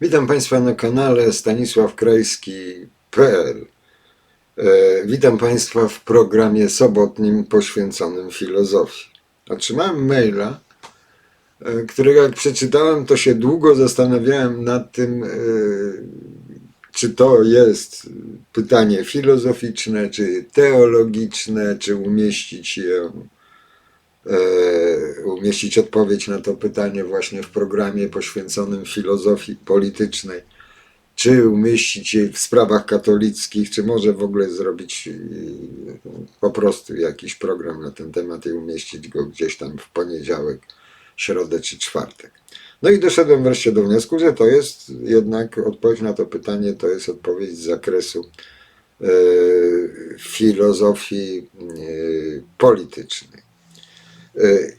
Witam Państwa na kanale stanisławkrajski.pl e, Witam Państwa w programie sobotnim poświęconym filozofii. Otrzymałem maila, e, którego jak przeczytałem, to się długo zastanawiałem nad tym, e, czy to jest pytanie filozoficzne, czy teologiczne, czy umieścić je umieścić odpowiedź na to pytanie właśnie w programie poświęconym filozofii politycznej, czy umieścić je w sprawach katolickich, czy może w ogóle zrobić e, po prostu jakiś program na ten temat i umieścić go gdzieś tam w poniedziałek, środę czy czwartek. No i doszedłem wreszcie do wniosku, że to jest jednak odpowiedź na to pytanie, to jest odpowiedź z zakresu e, filozofii e, politycznej.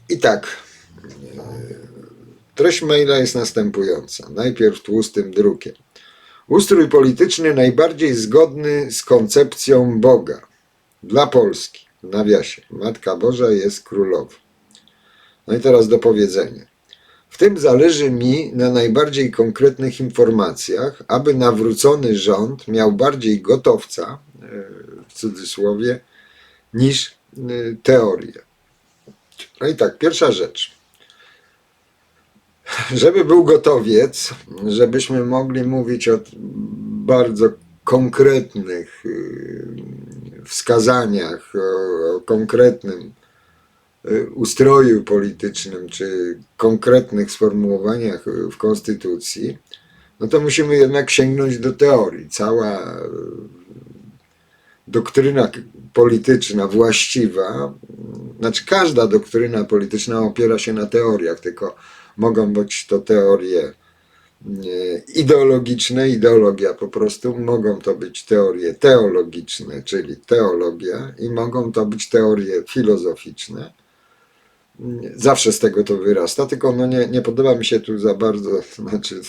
I tak, e, treść maila jest następująca. Najpierw tłustym drukiem. Ustrój polityczny najbardziej zgodny z koncepcją Boga dla Polski. W nawiasie. Matka Boża jest królową. No i teraz do powiedzenia. W tym zależy mi na najbardziej konkretnych informacjach, aby nawrócony rząd miał bardziej gotowca, e, w cudzysłowie, niż e, teorię. No i tak, pierwsza rzecz. Żeby był gotowiec, żebyśmy mogli mówić o bardzo konkretnych y, wskazaniach, o, konkretnym y, ustroju politycznym czy konkretnych sformułowaniach w Konstytucji, no to musimy jednak sięgnąć do teorii. Cała y, doktryna polityczna właściwa, znaczy każda doktryna polityczna opiera się na teoriach, tylko mogą być to teorie nie, ideologiczne, ideologia po prostu, mogą to być teorie teologiczne, czyli teologia, i mogą to być teorie filozoficzne. Zawsze z tego to wyrasta, tylko no nie, nie podoba mi się tu za bardzo, znaczy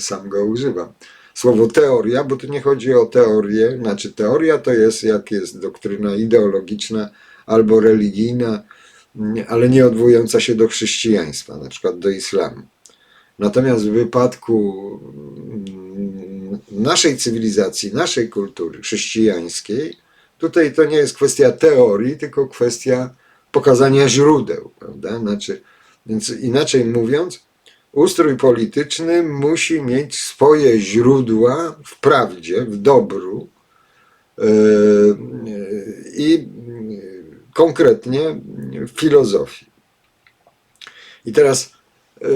sam go używam, słowo teoria, bo tu nie chodzi o teorię, znaczy teoria to jest jak jest doktryna ideologiczna albo religijna, mm, ale nie odwołująca się do chrześcijaństwa, na przykład do islamu. Natomiast w wypadku mm, naszej cywilizacji, naszej kultury chrześcijańskiej, tutaj to nie jest kwestia teorii, tylko kwestia pokazania źródeł, prawda? Znaczy, więc inaczej mówiąc, ustrój polityczny musi mieć swoje źródła w prawdzie, w dobru yy, i yy, konkretnie w filozofii. I teraz yy,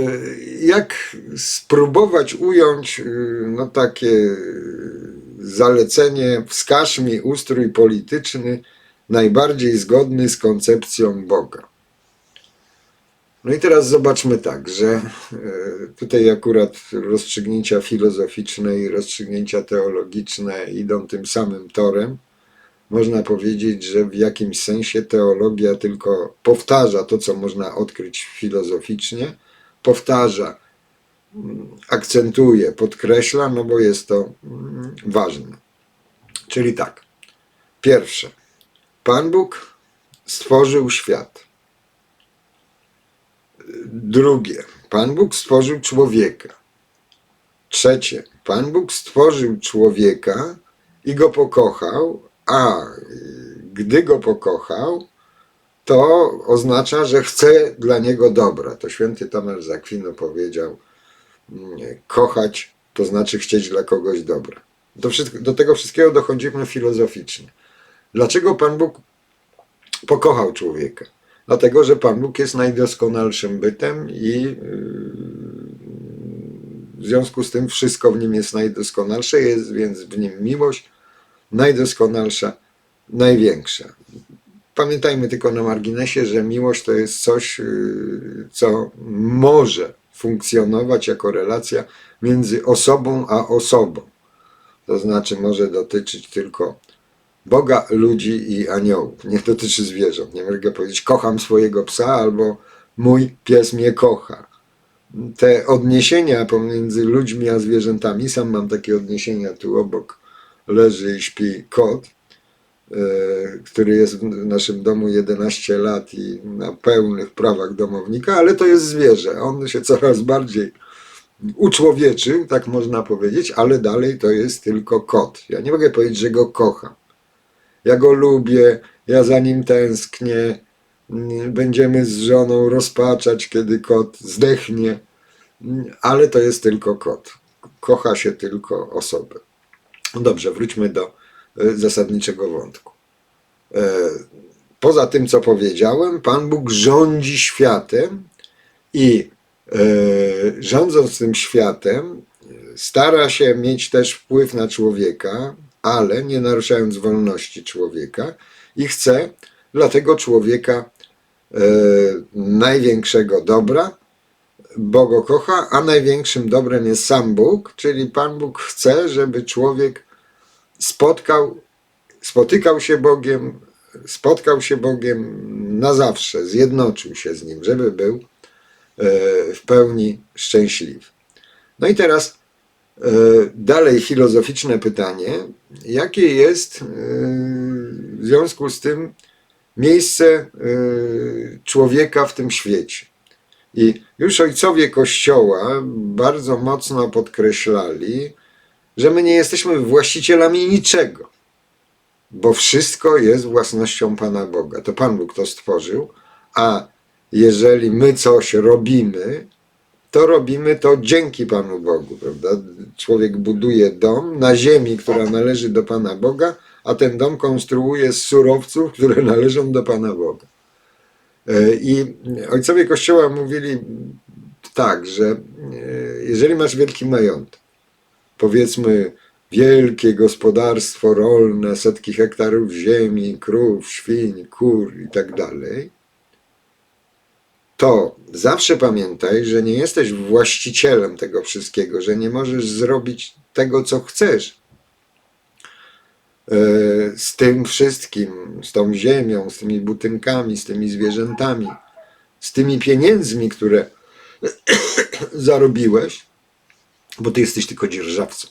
jak spróbować ująć no, takie zalecenie, wskaż mi ustrój polityczny najbardziej zgodny z koncepcją Boga. No i teraz zobaczmy tak, że e, tutaj akurat rozstrzygnięcia filozoficzne i rozstrzygnięcia teologiczne idą tym samym torem. Można powiedzieć, że w jakimś sensie teologia tylko powtarza to, co można odkryć filozoficznie, powtarza, mm, akcentuje, podkreśla, no bo jest to mm, ważne. Czyli tak, pierwsze, Pan Bóg stworzył świat. Drugie, Pan Bóg stworzył człowieka. Trzecie, Pan Bóg stworzył człowieka i go pokochał, a gdy go pokochał, to oznacza, że chce dla niego dobra. To święty Tomasz z Akwinu powiedział, mm, kochać to znaczy chcieć dla kogoś dobra. Do, do tego wszystkiego dochodzimy filozoficznie. Dlaczego Pan Bóg pokochał człowieka? Dlatego, że Pan Bóg jest najdoskonalszym bytem i yy, w związku z tym wszystko w nim jest najdoskonalsze, jest więc w nim miłość najdoskonalsza, największa. Pamiętajmy tylko na marginesie, że miłość to jest coś, yy, co może funkcjonować jako relacja między osobą a osobą. To znaczy może dotyczyć tylko Boga, ludzi i aniołów. Nie dotyczy zwierząt. Nie mogę powiedzieć, kocham swojego psa albo mój pies mnie kocha. Te odniesienia pomiędzy ludźmi a zwierzętami, sam mam takie odniesienia, tu obok leży i śpi kot, e, który jest w naszym domu 11 lat i na pełnych prawach domownika, ale to jest zwierzę. On się coraz bardziej uczłowieczył, tak można powiedzieć, ale dalej to jest tylko kot. Ja nie mogę powiedzieć, że go kocham. Ja go lubię, ja za nim tęsknię. Będziemy z żoną rozpaczać, kiedy kot zdechnie, ale to jest tylko kot. Kocha się tylko osobę. Dobrze, wróćmy do e, zasadniczego wątku. E, Poza tym, co powiedziałem, Pan Bóg rządzi światem i e, rządząc tym światem, stara się mieć też wpływ na człowieka, ale nie naruszając wolności człowieka i chce dla tego człowieka e, największego dobra, bo go kocha, a największym dobrem jest sam Bóg, czyli Pan Bóg chce, żeby człowiek spotkał, spotykał się Bogiem, spotkał się Bogiem na zawsze, zjednoczył się z Nim, żeby był e, w pełni szczęśliwy. No i teraz dalej filozoficzne pytanie, jakie jest e, w związku z tym miejsce e, człowieka w tym świecie? I już ojcowie Kościoła bardzo mocno podkreślali, że my nie jesteśmy właścicielami niczego, bo wszystko jest własnością Pana Boga. To Pan Bóg to stworzył, a jeżeli my coś robimy, to robimy to dzięki Panu Bogu, prawda? Człowiek buduje dom na ziemi, która należy do Pana Boga, a ten dom konstruuje z surowców, które należą do Pana Boga. E, I ojcowie Kościoła mówili tak, że e, jeżeli masz wielki majątek, powiedzmy wielkie gospodarstwo rolne, setki hektarów ziemi, krów, świń, kur i tak dalej, to zawsze pamiętaj, że nie jesteś właścicielem tego wszystkiego, że nie możesz zrobić tego, co chcesz e, z tym wszystkim, z tą ziemią, z tymi budynkami, z tymi zwierzętami, z tymi pieniędzmi, które zarobiłeś, bo ty jesteś tylko dzierżawcą.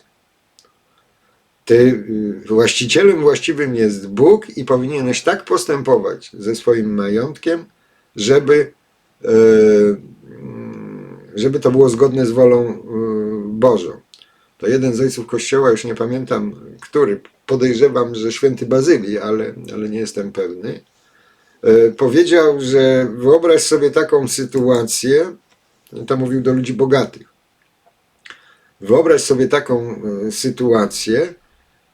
Ty, y, właścicielem właściwym jest Bóg i powinieneś tak postępować ze swoim majątkiem, żeby, żeby to było zgodne z wolą y, Bożą. To jeden z ojców Kościoła, już nie pamiętam który, podejrzewam, że święty Bazylii, ale, ale nie jestem pewny, e, powiedział, że wyobraź sobie taką sytuację, to mówił do ludzi bogatych, wyobraź sobie taką sytuację,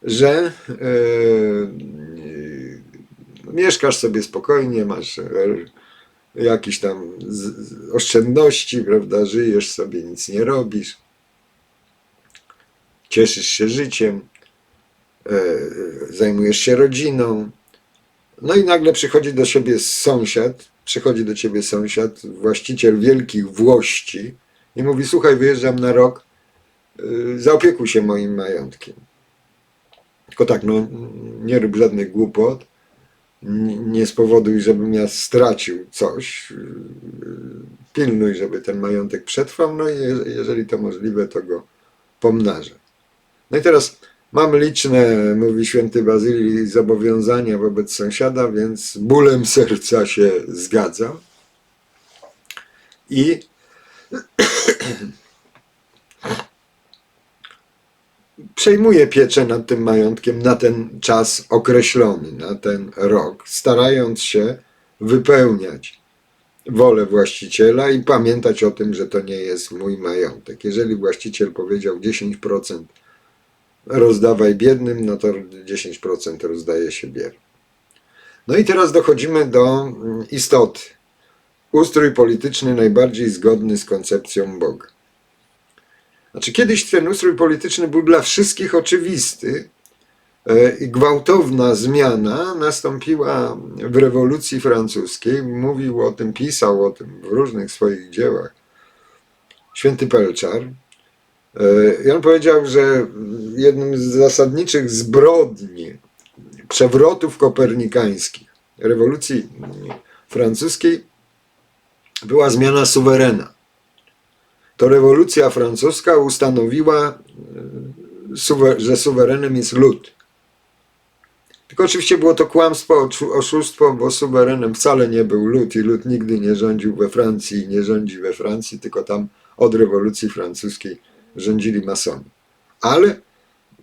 że mieszkasz sobie spokojnie, masz jakieś tam oszczędności, prawda, żyjesz sobie, nic nie robisz, cieszysz się życiem, e, zajmujesz się rodziną, no i nagle przychodzi do siebie sąsiad, przychodzi do ciebie sąsiad, właściciel wielkich włości i mówi, słuchaj, wyjeżdżam na rok, y, zaopiekuj się moim majątkiem. Tylko tak, no nie rób żadnych głupot, nie spowoduj, żebym ja stracił coś, pilnuj, żeby ten majątek przetrwał, no i je- jeżeli to możliwe, to go pomnażę. No i teraz mam liczne, mówi święty Bazylii, zobowiązania wobec sąsiada, więc bólem serca się zgadza. I przejmuje pieczę nad tym majątkiem na ten czas określony, na ten rok, starając się wypełniać wolę właściciela i pamiętać o tym, że to nie jest mój majątek. Jeżeli właściciel powiedział 10% rozdawaj biednym, no to 10% rozdaje się biernym. No i teraz dochodzimy do mm, istoty. Ustrój polityczny najbardziej zgodny z koncepcją Boga. Znaczy, kiedyś ten ustrój polityczny był dla wszystkich oczywisty e, i gwałtowna zmiana nastąpiła w rewolucji francuskiej. Mówił o tym, pisał o tym w różnych swoich dziełach święty Pelczar. E, I on powiedział, że jednym z zasadniczych zbrodni przewrotów kopernikańskich rewolucji francuskiej była zmiana suwerena. To rewolucja francuska ustanowiła, e, że suwerenem jest lud. Tylko oczywiście było to kłamstwo, oszu- oszustwo, bo suwerenem wcale nie był lud i lud nigdy nie rządził we Francji nie rządzi we Francji, tylko tam od rewolucji francuskiej rządzili masoni. Ale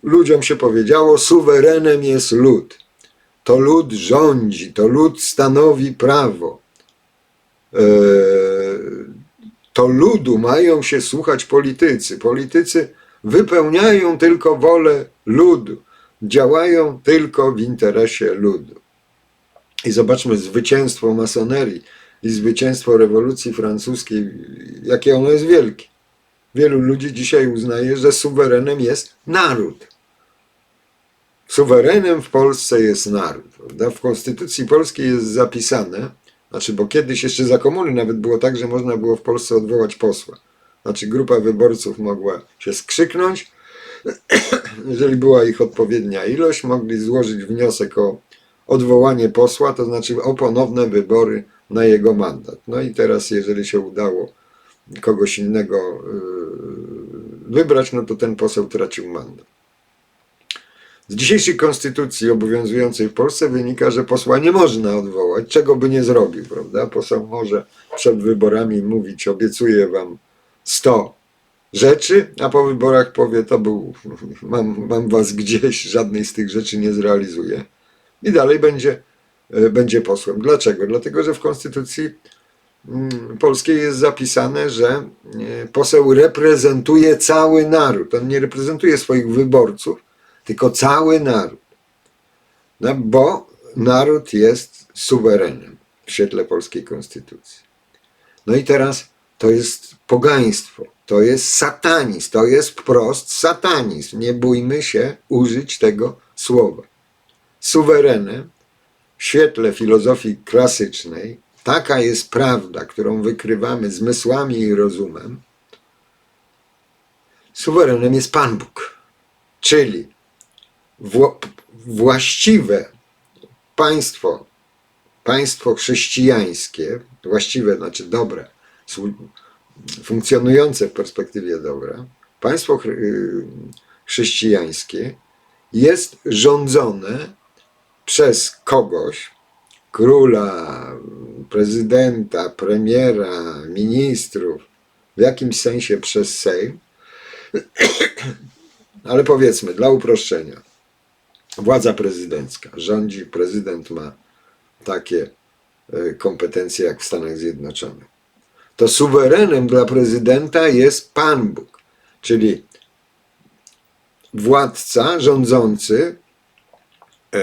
ludziom się powiedziało, suwerenem jest lud. To lud rządzi, to lud stanowi prawo. Eee, To ludu mają się słuchać politycy. Politycy wypełniają tylko wolę ludu, działają tylko w interesie ludu. I zobaczmy zwycięstwo masonerii i zwycięstwo rewolucji francuskiej, jakie ono jest wielkie. Wielu ludzi dzisiaj uznaje, że suwerenem jest naród. Suwerenem w Polsce jest naród. Prawda? W Konstytucji Polskiej jest zapisane, znaczy, bo kiedyś jeszcze za komuny nawet było tak, że można było w Polsce odwołać posła. Znaczy, grupa wyborców mogła się skrzyknąć. Jeżeli była ich odpowiednia ilość, mogli złożyć wniosek o odwołanie posła, to znaczy o ponowne wybory na jego mandat. No i teraz, jeżeli się udało kogoś innego yy, wybrać, no to ten poseł tracił mandat. Z dzisiejszej konstytucji obowiązującej w Polsce wynika, że posła nie można odwołać, czego by nie zrobił, prawda? Poseł może przed wyborami mówić, obiecuję wam 100 rzeczy, a po wyborach powie, to był, mam, mam was gdzieś, żadnej z tych rzeczy nie zrealizuję. I dalej będzie, e, będzie posłem. Dlaczego? Dlatego, że w konstytucji mm, polskiej jest zapisane, że e, poseł reprezentuje cały naród. On nie reprezentuje swoich wyborców, tylko cały naród. No, bo naród jest suwerenem w świetle polskiej konstytucji. No i teraz to jest pogaństwo, to jest satanizm, to jest wprost satanizm. Nie bójmy się użyć tego słowa. Suwerenem w świetle filozofii klasycznej, taka jest prawda, którą wykrywamy zmysłami i rozumem, suwerenem jest Pan Bóg. Czyli właściwe państwo, państwo chrześcijańskie, właściwe znaczy dobre, funkcjonujące w perspektywie dobra, państwo y, chrześcijańskie jest rządzone przez kogoś, króla, prezydenta, premiera, ministrów, w jakimś sensie przez Sejm, ale powiedzmy dla uproszczenia, władza prezydencka rządzi, prezydent ma takie e, kompetencje jak w Stanach Zjednoczonych. To suwerenem dla prezydenta jest Pan Bóg, czyli władca rządzący e,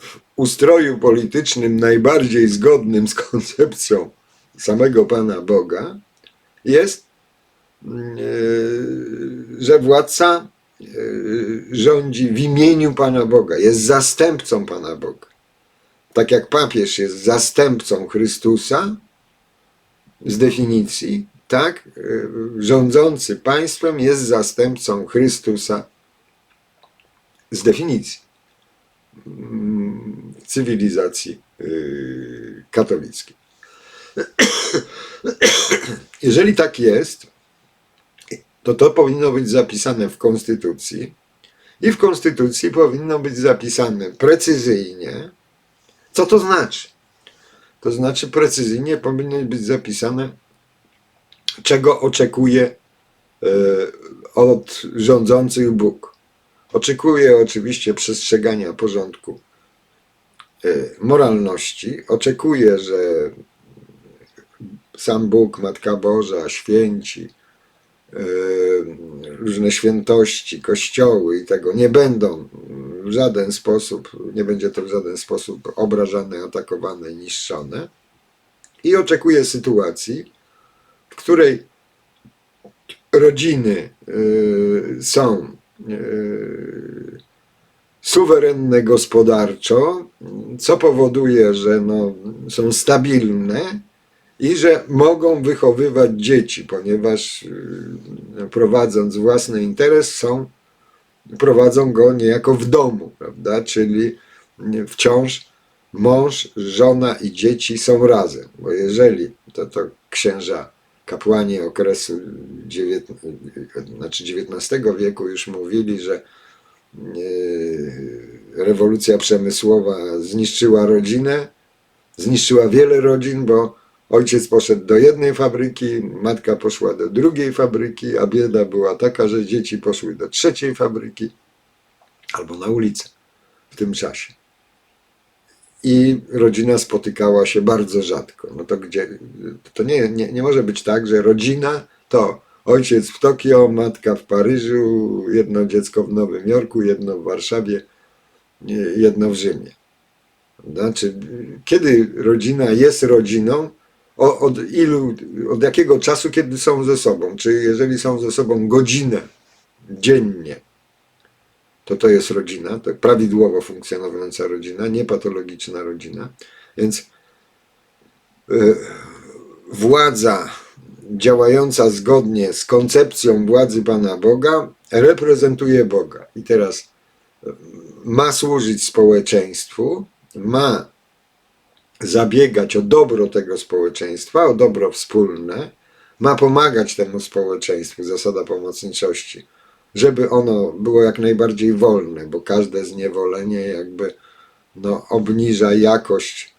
w ustroju politycznym najbardziej zgodnym z koncepcją samego Pana Boga jest, mm, e, że władca rządzi w imieniu Pana Boga, jest zastępcą Pana Boga. Tak jak papież jest zastępcą Chrystusa z definicji, tak e, rządzący państwem jest zastępcą Chrystusa z definicji mm, cywilizacji yy, katolickiej. Jeżeli tak jest, to to powinno być zapisane w Konstytucji i w Konstytucji powinno być zapisane precyzyjnie, co to znaczy. To znaczy precyzyjnie powinno być zapisane, czego oczekuje e, od rządzących Bóg. Oczekuje oczywiście przestrzegania porządku e, moralności. Oczekuje, że sam Bóg, Matka Boża, święci, różne świętości, kościoły i tego nie będą w żaden sposób, nie będzie to w żaden sposób obrażane, atakowane, niszczone. I oczekuje sytuacji, w której rodziny y, są y, suwerenne gospodarczo, co powoduje, że no, są stabilne i że mogą wychowywać dzieci, ponieważ y, prowadząc własny interes są, prowadzą go niejako w domu, prawda? Czyli wciąż mąż, żona i dzieci są razem, bo jeżeli to, to księża kapłani okresu dziewięt, znaczy XIX wieku już mówili, że yy, rewolucja przemysłowa zniszczyła rodzinę, zniszczyła wiele rodzin, bo ojciec poszedł do jednej fabryki, matka poszła do drugiej fabryki, a bieda była taka, że dzieci poszły do trzeciej fabryki albo na ulicę w tym czasie. I rodzina spotykała się bardzo rzadko. No to gdzie, to nie, nie, nie może być tak, że rodzina to ojciec w Tokio, matka w Paryżu, jedno dziecko w Nowym Jorku, jedno w Warszawie, jedno w Rzymie. Znaczy, kiedy rodzina jest rodziną, od ilu, od jakiego czasu, kiedy są ze sobą? Czy jeżeli są ze sobą godzinę dziennie, to to jest rodzina, to prawidłowo funkcjonująca rodzina, niepatologiczna rodzina. Więc y, władza działająca zgodnie z koncepcją władzy Pana Boga reprezentuje Boga. I teraz ma służyć społeczeństwu, ma zabiegać o dobro tego społeczeństwa, o dobro wspólne, ma pomagać temu społeczeństwu, zasada pomocniczości, żeby ono było jak najbardziej wolne, bo każde zniewolenie jakby no, obniża jakość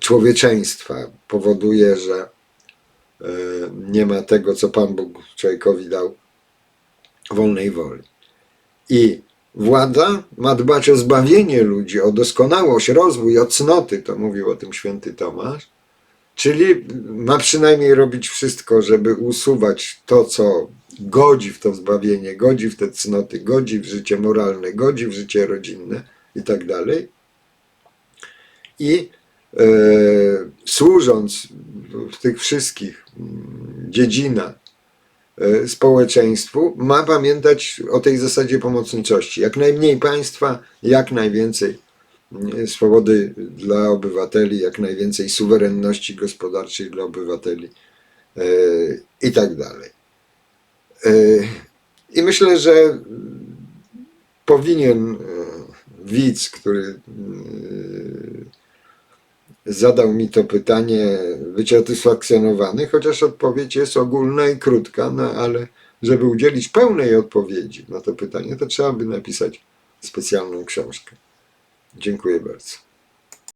człowieczeństwa, powoduje, że e, nie ma tego, co Pan Bóg człowiekowi dał, wolnej woli. I władza ma dbać o zbawienie ludzi, o doskonałość, rozwój, o cnoty, to mówił o tym święty Tomasz, czyli ma przynajmniej robić wszystko, żeby usuwać to, co godzi w to zbawienie, godzi w te cnoty, godzi w życie moralne, godzi w życie rodzinne i tak dalej. I e, służąc w tych wszystkich mm, dziedzinach społeczeństwu, ma pamiętać o tej zasadzie pomocniczości. Jak najmniej państwa, jak najwięcej mm, swobody dla obywateli, jak najwięcej suwerenności gospodarczej dla obywateli e, i tak dalej. E, I myślę, że powinien e, widz, który mm, zadał mi to pytanie, być satysfakcjonowany, chociaż odpowiedź jest ogólna i krótka, no ale żeby udzielić pełnej odpowiedzi na to pytanie, to trzeba by napisać specjalną książkę. Dziękuję bardzo.